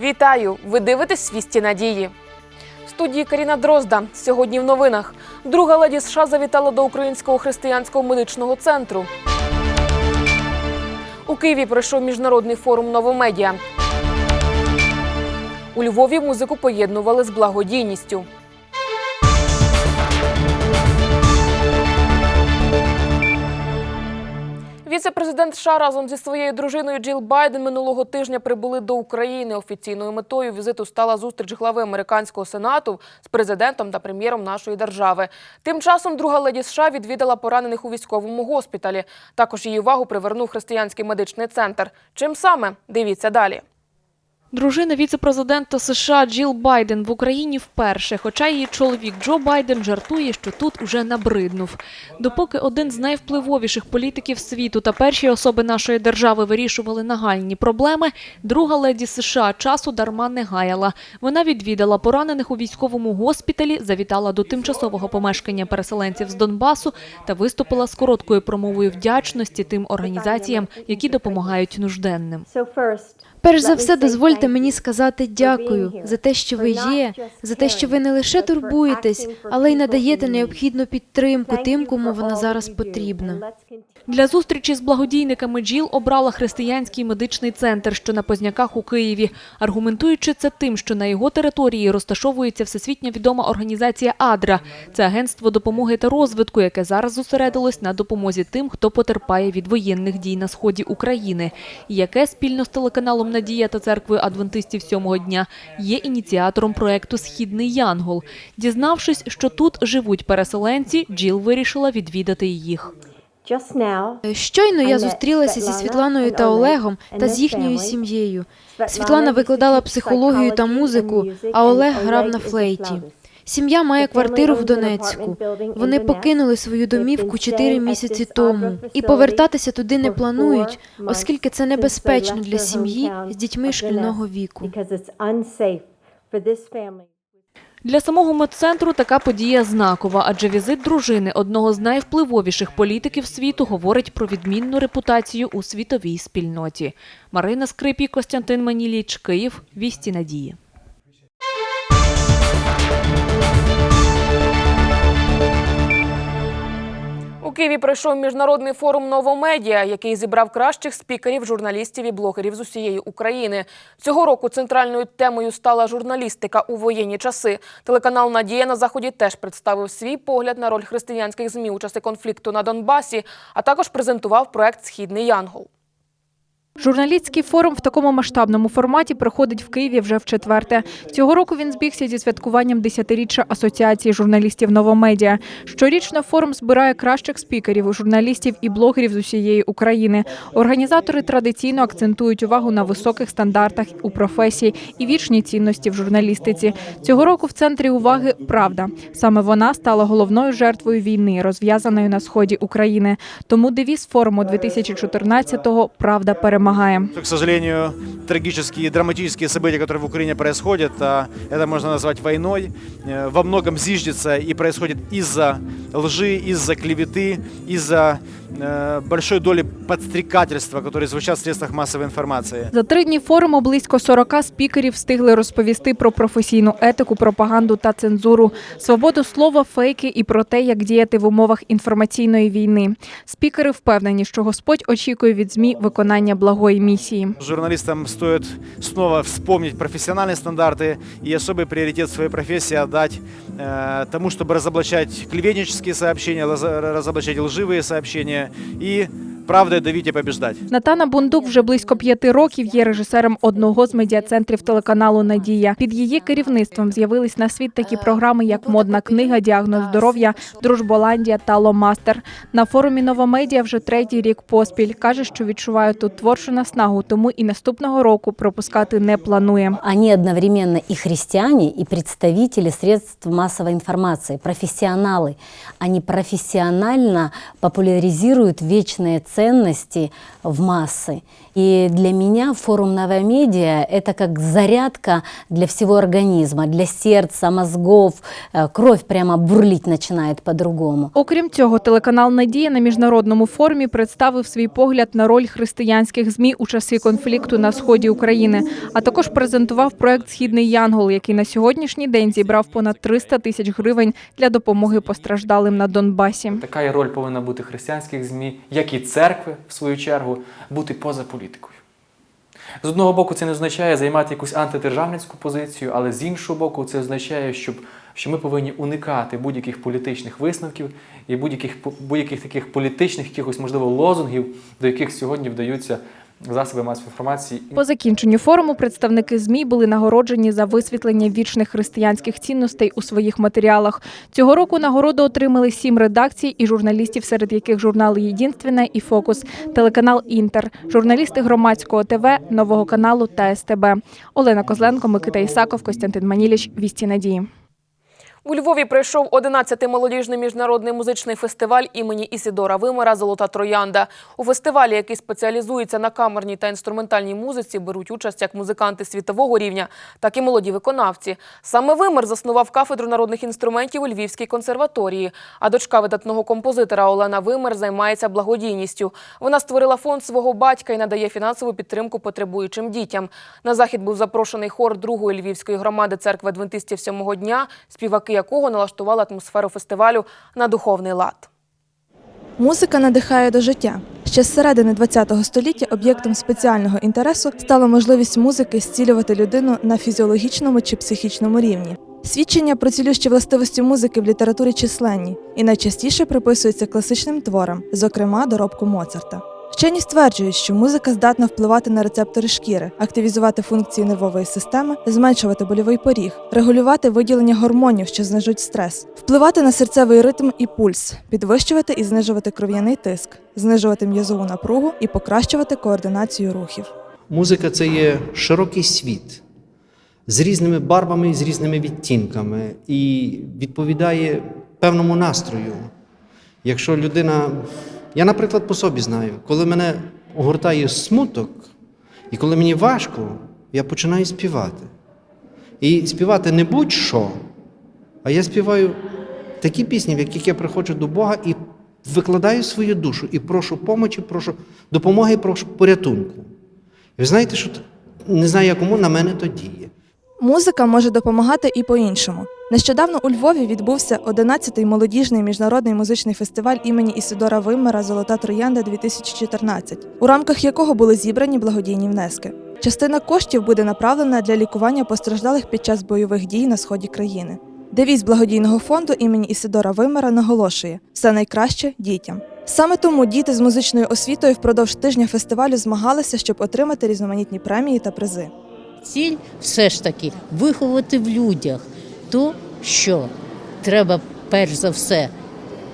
Вітаю! Ви дивитесь свісті надії. В студії Каріна Дрозда. Сьогодні в новинах. Друга леді США завітала до Українського християнського медичного центру. У Києві пройшов міжнародний форум новомедіа. У Львові музику поєднували з благодійністю. Віце-президент США разом зі своєю дружиною Джіл Байден минулого тижня прибули до України. Офіційною метою візиту стала зустріч глави американського сенату з президентом та прем'єром нашої держави. Тим часом друга леді США відвідала поранених у військовому госпіталі. Також її увагу привернув християнський медичний центр. Чим саме дивіться далі. Дружина віце-президента США Джіл Байден в Україні вперше, хоча її чоловік Джо Байден жартує, що тут уже набриднув. Допоки один з найвпливовіших політиків світу та перші особи нашої держави вирішували нагальні проблеми, друга леді США часу дарма не гаяла. Вона відвідала поранених у військовому госпіталі, завітала до тимчасового помешкання переселенців з Донбасу та виступила з короткою промовою вдячності тим організаціям, які допомагають нужденним. Перш за все, дозвольте мені сказати дякую за те, що ви є, за те, що ви не лише турбуєтесь, але й надаєте необхідну підтримку тим, кому вона зараз потрібна. Для зустрічі з благодійниками Джіл обрала християнський медичний центр, що на Позняках у Києві, аргументуючи це тим, що на його території розташовується всесвітньо відома організація АДРА. Це агентство допомоги та розвитку, яке зараз зосередилось на допомозі тим, хто потерпає від воєнних дій на сході України, і яке спільно з телеканалом Надія та церквою адвентистів сьомого дня є ініціатором проекту Східний Янгол. Дізнавшись, що тут живуть переселенці, Джіл вирішила відвідати їх. Щойно я зустрілася зі Світланою та Олегом та з їхньою сім'єю. Світлана викладала психологію та музику, а Олег грав на флейті. Сім'я має квартиру в Донецьку. Вони покинули свою домівку чотири місяці тому і повертатися туди не планують, оскільки це небезпечно для сім'ї з дітьми шкільного віку. Для самого медцентру така подія знакова, адже візит дружини одного з найвпливовіших політиків світу говорить про відмінну репутацію у світовій спільноті. Марина Скрипі, Костянтин Маніліч, Київ, Вісті Надії. Києві пройшов міжнародний форум Новомедіа, який зібрав кращих спікерів, журналістів і блогерів з усієї України. Цього року центральною темою стала журналістика у воєнні часи. Телеканал Надія на заході теж представив свій погляд на роль християнських змі у часи конфлікту на Донбасі, а також презентував проект Східний Янгол. Журналістський форум в такому масштабному форматі проходить в Києві вже в четверте. Цього року він збігся зі святкуванням десятиріччя Асоціації журналістів Новомедіа. Щорічно форум збирає кращих спікерів, журналістів і блогерів з усієї України. Організатори традиційно акцентують увагу на високих стандартах у професії і вічні цінності в журналістиці. Цього року в центрі уваги правда. Саме вона стала головною жертвою війни, розв'язаної на сході України. Тому девіз форуму 2014-го Правда перемагає К сожалению, трагические и драматические события, которые в Украине происходят, а это можно назвать войной, э, во многом зиждется и происходит из-за лжи, из-за клеветы, из-за э, большой доли подстрекательства, которые звучат в средствах массовой информации. За три дні форуму близько 40 спікерів встигли розповісти про професійну етику, пропаганду та цензуру, свободу слова, фейки і про те, як діяти в умовах інформаційної війни. Спікери впевнені, що Господь очікує від змі виконання благої місії. Журналистам стоит снова вспомнить профессиональные стандарты и особый приоритет своей профессии отдать э, тому, чтобы разоблачать клеветнические сообщения, разоблачать лживые сообщения и правдой давить и побеждать. Натана Бундук вже близько п'яти років є режисером одного з медіацентрів телеканалу Надія. Під її керівництвом з'явились на світ такі програми, як модна книга, діагноз здоров'я, Дружболандія та Ломастер. На форумі Новомедіа вже третій рік поспіль каже, що відчуває тут творчу наснагу, тому і наступного року пропускати не планує. Они одновременно и христиане, и представители средств массовой информации, профессионалы. Они профессионально популяризируют вечные ценности в массы. И для меня форум «Новая медиа» – это как зарядка для всего организма, для сердца, мозгов. Э, Кровь прямо бурлить начинает по-другому. Окрім цього, телеканал Надія на міжнародному форумі представив свій погляд на роль християнських змі у часи конфлікту на сході України, а також презентував проект Східний Янгол, який на сьогоднішній день зібрав понад 300 тисяч гривень для допомоги постраждалим на Донбасі. Така і роль повинна бути християнських ЗМІ, як і церкви, в свою чергу, бути поза політикою. З одного боку, це не означає займати якусь антидержавницьку позицію, але з іншого боку, це означає, щоб, що ми повинні уникати будь-яких політичних висновків і будь-яких, будь-яких таких політичних, якихось, можливо, лозунгів, до яких сьогодні вдаються засоби масової інформації. По закінченню форуму представники ЗМІ були нагороджені за висвітлення вічних християнських цінностей у своїх матеріалах. Цього року нагороду отримали сім редакцій і журналістів, серед яких журнали «Єдинственне» і Фокус, телеканал Інтер, журналісти громадського ТВ, нового каналу та СТБ. Олена Козленко, Микита Ісаков, Костянтин Маніліч. Вісті надії. У Львові пройшов 11-й молодіжний міжнародний музичний фестиваль імені Ісідора Вимера Золота Троянда. У фестивалі, який спеціалізується на камерній та інструментальній музиці, беруть участь як музиканти світового рівня, так і молоді виконавці. Саме Вимер заснував кафедру народних інструментів у Львівській консерваторії. А дочка видатного композитора Олена Вимер займається благодійністю. Вона створила фонд свого батька і надає фінансову підтримку потребуючим дітям. На захід був запрошений хор другої львівської громади церкви адвентистів сьомого дня, співаки якого налаштували атмосферу фестивалю на духовний лад. Музика надихає до життя. Ще з середини ХХ століття об'єктом спеціального інтересу стала можливість музики зцілювати людину на фізіологічному чи психічному рівні. Свідчення про цілющі властивості музики в літературі численні і найчастіше приписуються класичним творам, зокрема доробку Моцарта. Вчені стверджують, що музика здатна впливати на рецептори шкіри, активізувати функції нервової системи, зменшувати больовий поріг, регулювати виділення гормонів, що знижують стрес, впливати на серцевий ритм і пульс, підвищувати і знижувати кров'яний тиск, знижувати м'язову напругу і покращувати координацію рухів. Музика це є широкий світ з різними барвами з різними відтінками і відповідає певному настрою. Якщо людина, я, наприклад, по собі знаю, коли мене огортає смуток, і коли мені важко, я починаю співати. І співати не будь-що, а я співаю такі пісні, в яких я приходжу до Бога і викладаю свою душу, і прошу помочі, прошу допомоги, прошу порятунку. І ви знаєте, що не знаю, якому на мене то діє. Музика може допомагати і по-іншому. Нещодавно у Львові відбувся 11-й молодіжний міжнародний музичний фестиваль імені Ісидора Вимера Золота Троянда 2014, у рамках якого були зібрані благодійні внески. Частина коштів буде направлена для лікування постраждалих під час бойових дій на сході країни. Девіз благодійного фонду імені Ісидора Вимера наголошує все найкраще дітям. Саме тому діти з музичною освітою впродовж тижня фестивалю змагалися, щоб отримати різноманітні премії та призи. Ціль все ж таки виховати в людях то, що треба перш за все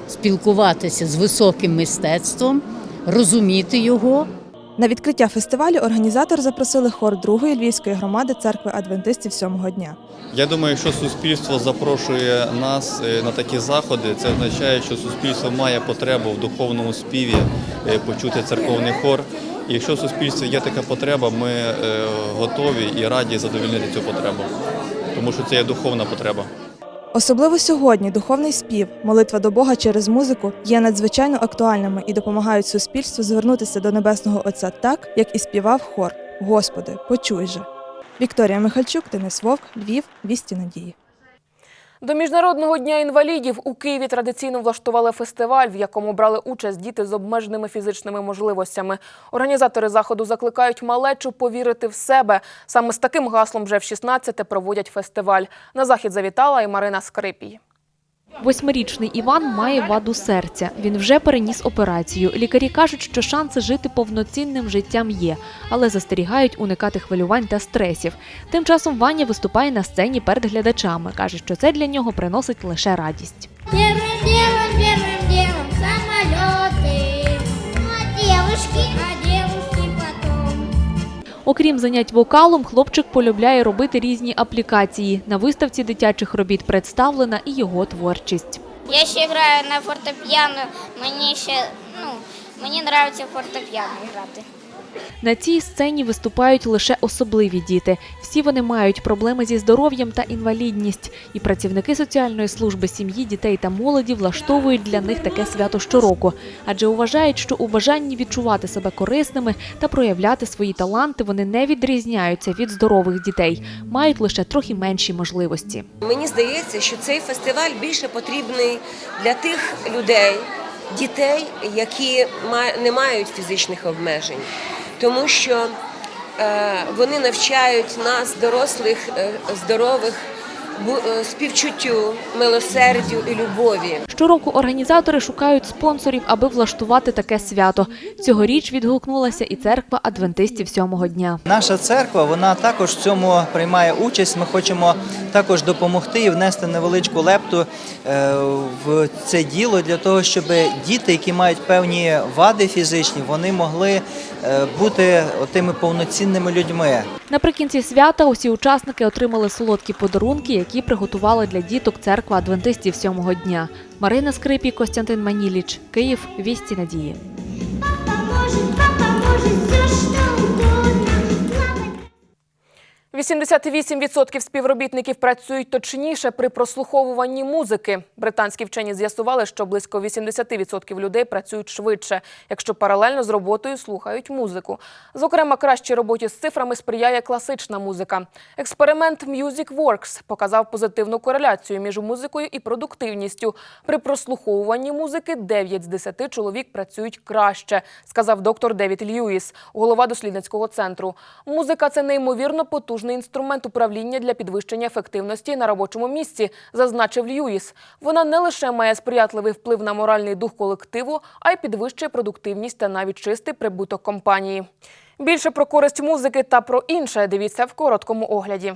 спілкуватися з високим мистецтвом, розуміти його, На відкриття фестивалю організатор запросили хор другої львівської громади церкви адвентистів сьомого дня. Я думаю, якщо суспільство запрошує нас е, на такі заходи, це означає, що суспільство має потребу в духовному співі е, почути церковний хор. Якщо в суспільстві є така потреба, ми е, готові і раді задовольнити цю потребу, тому що це є духовна потреба. Особливо сьогодні духовний спів, молитва до Бога через музику є надзвичайно актуальними і допомагають суспільству звернутися до Небесного Отця так, як і співав хор. Господи, почуй же. Вікторія Михальчук, Денис Вовк, Львів, Вісті Надії. До Міжнародного дня інвалідів у Києві традиційно влаштували фестиваль, в якому брали участь діти з обмеженими фізичними можливостями. Організатори заходу закликають малечу повірити в себе. Саме з таким гаслом вже в 16-те проводять фестиваль. На захід завітала і Марина Скрипій. Восьмирічний Іван має ваду серця. Він вже переніс операцію. Лікарі кажуть, що шанси жити повноцінним життям є, але застерігають уникати хвилювань та стресів. Тим часом Ваня виступає на сцені перед глядачами. каже, що це для нього приносить лише радість. Первым делом, первым делом самолеты. А девушки, а девушки потом. Окрім занять вокалом, хлопчик полюбляє робити різні аплікації. На виставці дитячих робіт представлена і його творчість. Я ще граю на фортепіано. Мені ще, ну, мені подобається фортепіано грати. На цій сцені виступають лише особливі діти. Всі вони мають проблеми зі здоров'ям та інвалідність. І працівники соціальної служби сім'ї, дітей та молоді влаштовують для них таке свято щороку, адже вважають, що у бажанні відчувати себе корисними та проявляти свої таланти вони не відрізняються від здорових дітей, мають лише трохи менші можливості. Мені здається, що цей фестиваль більше потрібний для тих людей, дітей, які не мають фізичних обмежень, тому що вони навчають нас, дорослих, е, здорових, е, співчуттю, милосердю і любові. Щороку організатори шукають спонсорів, аби влаштувати таке свято. Цьогоріч відгукнулася і церква адвентистів сьомого дня. Наша церква вона також в цьому приймає участь. Ми хочемо також допомогти і внести невеличку лепту е, в це діло для того, щоб діти, які мають певні вади фізичні, вони могли е, бути тими повноцінними людьми. Наприкінці свята усі учасники отримали солодкі подарунки, які приготували для діток церква адвентистів сьомого дня. Марина Скрипі, Костянтин Маніліч, Київ, Вісті Надії. 88% співробітників працюють точніше при прослуховуванні музики. Британські вчені з'ясували, що близько 80% людей працюють швидше, якщо паралельно з роботою слухають музику. Зокрема, кращій роботі з цифрами сприяє класична музика. Експеримент Music Works показав позитивну кореляцію між музикою і продуктивністю. При прослуховуванні музики 9 з 10 чоловік працюють краще, сказав доктор Девід Льюіс, голова дослідницького центру. Музика це неймовірно потужний інструмент управління для підвищення ефективності на робочому місці, зазначив Льюіс. Вона не лише має сприятливий вплив на моральний дух колективу, а й підвищує продуктивність та навіть чистий прибуток компанії. Більше про користь музики та про інше дивіться в короткому огляді.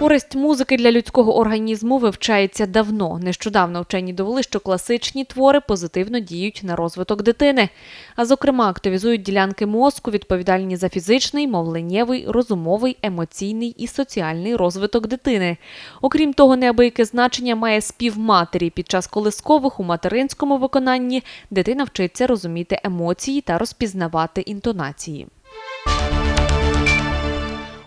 Користь музики для людського організму вивчається давно. Нещодавно вчені довели, що класичні твори позитивно діють на розвиток дитини, а зокрема активізують ділянки мозку, відповідальні за фізичний, мовленнєвий, розумовий, емоційний і соціальний розвиток дитини. Окрім того, неабияке значення має спів матері. Під час колискових у материнському виконанні дитина вчиться розуміти емоції та розпізнавати інтонації.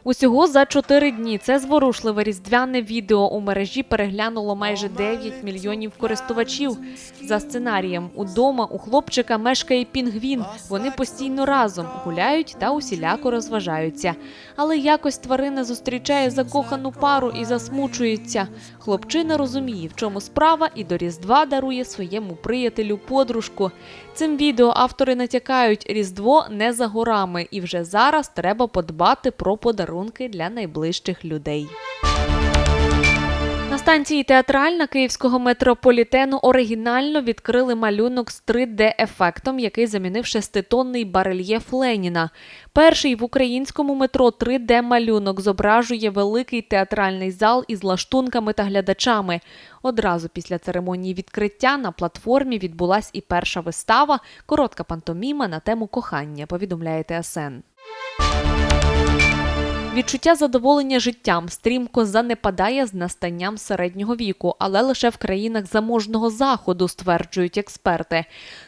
Усього за чотири дні це зворушливе різдвяне відео у мережі переглянуло майже 9 мільйонів користувачів. За сценарієм удома у хлопчика мешкає пінгвін. Вони постійно разом гуляють та усіляко розважаються. Але якось тварина зустрічає закохану пару і засмучується. Хлопчина розуміє, в чому справа, і до Різдва дарує своєму приятелю подружку. Цим відео автори натякають, Різдво не за горами, і вже зараз треба подбати про подарунки для найближчих людей. Станції театральна київського метрополітену оригінально відкрили малюнок з 3D-ефектом, який замінив шеститонний барельєф Леніна. Перший в українському метро 3D-малюнок зображує великий театральний зал із лаштунками та глядачами. Одразу після церемонії відкриття на платформі відбулась і перша вистава коротка пантоміма на тему кохання, повідомляє ТСН. Відчуття задоволення життям стрімко занепадає з настанням середнього віку, але лише в країнах заможного заходу, стверджують експерти.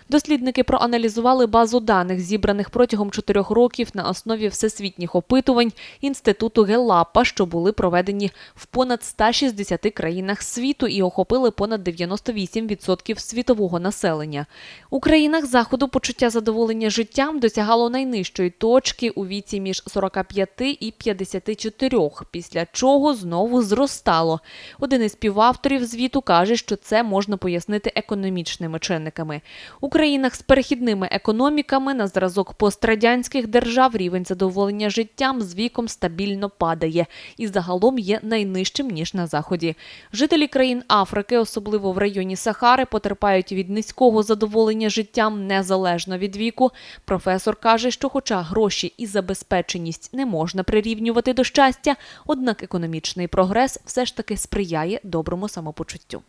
Дослідники проаналізували базу даних, зібраних протягом чотирьох років на основі всесвітніх опитувань інституту Гелапа, що були проведені в понад 160 країнах світу і охопили понад 98% світового населення. У країнах заходу почуття задоволення життям досягало найнижчої точки у віці між 45 і 54, після чого знову зростало. Один із співавторів звіту каже, що це можна пояснити економічними чинниками. Країнах з перехідними економіками на зразок пострадянських держав рівень задоволення життям з віком стабільно падає і загалом є найнижчим ніж на заході. Жителі країн Африки, особливо в районі Сахари, потерпають від низького задоволення життям незалежно від віку. Професор каже, що, хоча гроші і забезпеченість не можна прирівнювати до щастя, однак економічний прогрес все ж таки сприяє доброму самопочуттю.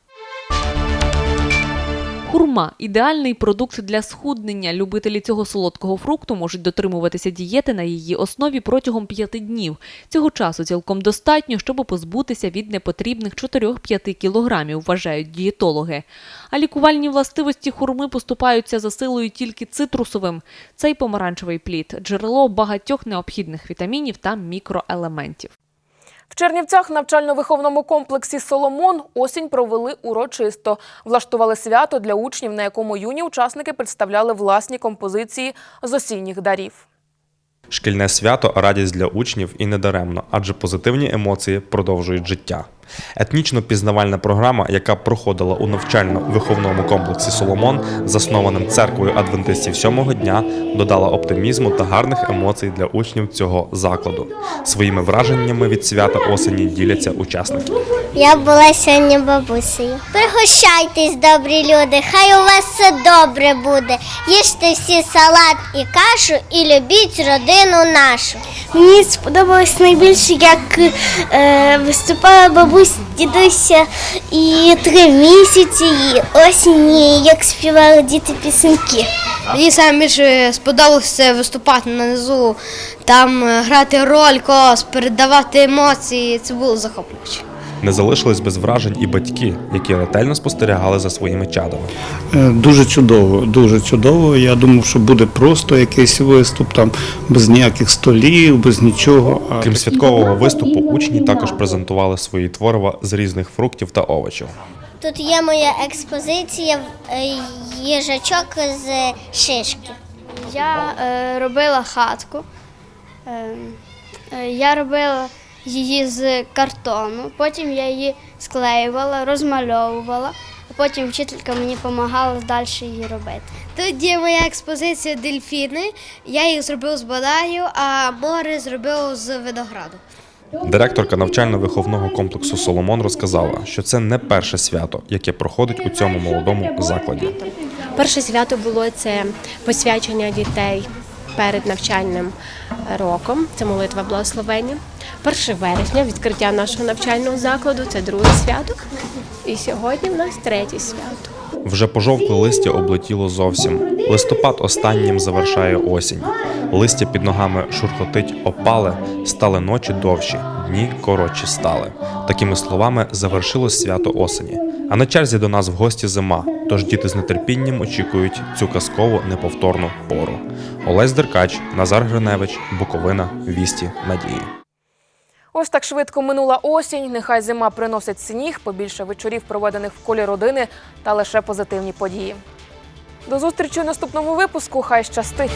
Хурма ідеальний продукт для схуднення. Любителі цього солодкого фрукту можуть дотримуватися дієти на її основі протягом п'яти днів. Цього часу цілком достатньо, щоб позбутися від непотрібних 4-5 кілограмів, вважають дієтологи. А лікувальні властивості хурми поступаються за силою тільки цитрусовим. Цей помаранчевий плід джерело багатьох необхідних вітамінів та мікроелементів. В Чернівцях навчально-виховному комплексі Соломон осінь провели урочисто. Влаштували свято для учнів, на якому юні учасники представляли власні композиції з осінніх дарів. Шкільне свято радість для учнів і недаремно, адже позитивні емоції продовжують життя. Етнічно-пізнавальна програма, яка проходила у навчально-виховному комплексі Соломон, заснованим церквою адвентистів сьомого дня, додала оптимізму та гарних емоцій для учнів цього закладу. Своїми враженнями від свята осені діляться учасники. Я була сьогодні бабусею. Пригощайтесь, добрі люди, хай у вас все добре буде. Їжте всі салат і кашу і любіть родину нашу. Мені сподобалось найбільше, як е, виступала бабуся, дідуся і три місяці, і осінь, як співали діти пісеньки. Мені саме більше сподобалося виступати на низу, там е, грати роль когось, передавати емоції. Це було захоплююче. Не залишились без вражень і батьки, які ретельно спостерігали за своїми чадами. Е, Дуже чудово, дуже чудово. Я думав, що буде просто якийсь виступ, там без ніяких столів, без нічого. Крім святкового виступу, учні також презентували свої творива з різних фруктів та овочів. Тут є моя експозиція е, їжачок з шишки. Я е, робила хатку. Е, е, я робила її з картону, потім я її склеювала, розмальовувала, а потім вчителька мені допомагала далі її робити. Тут є моя експозиція дельфіни. Я їх зробив з бадаю, а море зробив з винограду. Директорка навчально-виховного комплексу Соломон розказала, що це не перше свято, яке проходить у цьому молодому закладі. Перше свято було це посвячення дітей перед навчальним роком. Це молитва благословення. 1 вересня відкриття нашого навчального закладу це друге свято. І сьогодні в нас третє свято. Вже пожовкле листя облетіло зовсім. Листопад останнім завершає осінь. Листя під ногами шурхотить опале, стали ночі довші, дні коротші стали. Такими словами завершилось свято осені. А на черзі до нас в гості зима, тож діти з нетерпінням очікують цю казкову неповторну пору. Олесь Деркач, Назар Гриневич, Буковина, Вісті, Надії. Ось так швидко минула осінь. Нехай зима приносить сніг, побільше вечорів, проведених в колі родини та лише позитивні події. До зустрічі у наступному випуску. Хай щастить!